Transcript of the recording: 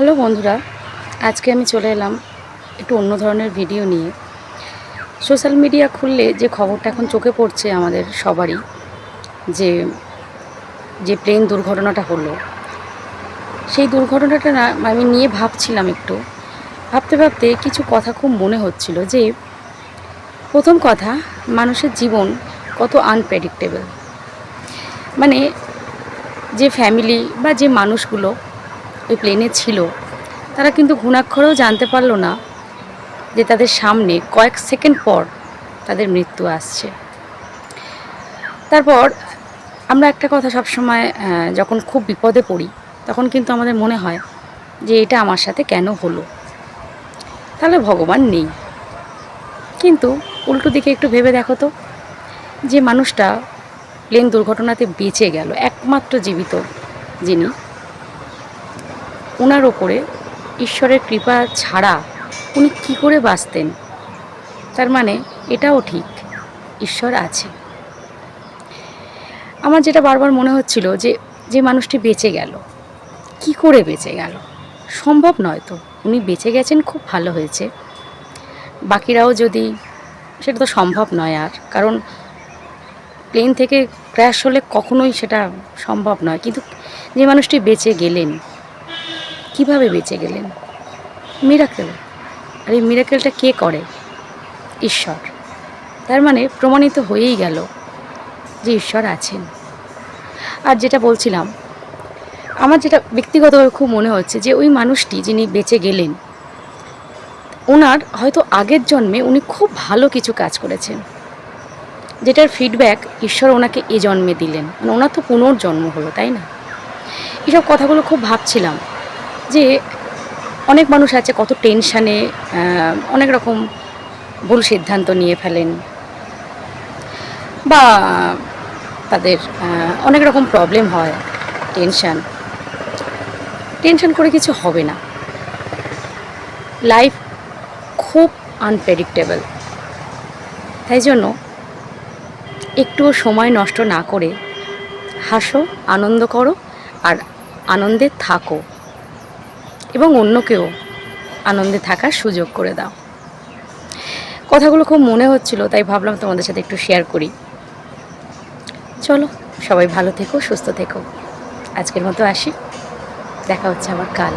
Hello বন্ধুরা, আজকে আমি চলে এলাম একটু অন্য ধরনের ভিডিও নিয়ে। সোশ্যাল মিডিয়া খুললে যে খবরটা এখন চোখে পড়ছে আমাদের সবারই, যে যে প্লেন দুর্ঘটনাটা হলো, সেই দুর্ঘটনাটা না, আমি নিয়ে ভাবছিলাম একটু। ভাবতে ভাবতে কিছু কথা খুব মনে হচ্ছিল যে, প্রথম কথা, মানুষের জীবন কত আনপ্রেডিক্টেবল মানে যে ফ্যামিলি বা যে মানুষগুলো ওই প্লেনে ছিল, তারা কিন্তু ঘুণাক্ষরেও জানতে পারল না যে তাদের সামনে কয়েক সেকেন্ড পর তাদের মৃত্যু আসছে। তারপর আমরা একটা কথা সবসময় যখন খুব বিপদে পড়ি, তখন কিন্তু আমাদের মনে হয় যে এটা আমার সাথে কেন হলো? তাহলে ভগবান নেই। কিন্তু উল্টো দিকে একটু ভেবে দেখো তো, যে মানুষটা প্লেন দুর্ঘটনাতে বেঁচে গেল, একমাত্র জীবিত যিনি ওনার ওপরে ঈশ্বরের কৃপা ছাড়া উনি কী করে বাঁচতেন? তার মানে এটাও ঠিক, ঈশ্বর আছে। আমার যেটা বারবার মনে হচ্ছিল যে যে মানুষটি বেঁচে গেল, কি করে বেঁচে গেল? সম্ভব নয় তো, উনি বেঁচে গেছেন খুব ভালো হয়েছে। বাকিরাও যদি, সেটা তো সম্ভব নয় আর, কারণ প্লেন থেকে ক্র্যাশ হলে কখনোই সেটা সম্ভব নয়। কিন্তু যে মানুষটি বেঁচে গেলেন কীভাবে বেঁচে গেলেন? মিরাকেল। আর এই মিরাকেলটা কে করে? ঈশ্বর। তার মানে প্রমাণিত হয়েই গেল যে ঈশ্বর আছেন। আর যেটা বলছিলাম, আমার যেটা ব্যক্তিগতভাবে খুব মনে হচ্ছে যে ওই মানুষটি যিনি বেঁচে গেলেন, ওনার হয়তো আগের জন্মে উনি খুব ভালো কিছু কাজ করেছেন। যেটার ফিডব্যাক ঈশ্বর ওনাকে এ জন্মে দিলেন। মানে ওনার তো পুনর্জন্ম হলো, তাই না? এসব কথাগুলো খুব ভাবছিলাম। যে অনেক মানুষ আছে কত টেনশানে অনেক রকম ভুল সিদ্ধান্ত নিয়ে ফেলেন বা তাদের অনেক রকম প্রবলেম হয় টেনশান টেনশান করে কিছু হবে না। লাইফ খুব আনপ্রেডিক্টেবল তাই জন্য একটুও সময় নষ্ট না করে হাসো, আনন্দ করো আর আনন্দে থাকো। এবং অন্যকেও আনন্দে থাকার সুযোগ করে দাও। কথাগুলো খুব মনে হচ্ছিল, তাই ভাবলাম তোমাদের সাথে একটু শেয়ার করি। চলো, সবাই ভালো থেকো, সুস্থ থেকো। আজকের মতো আসি। দেখা হচ্ছে আমার কাল।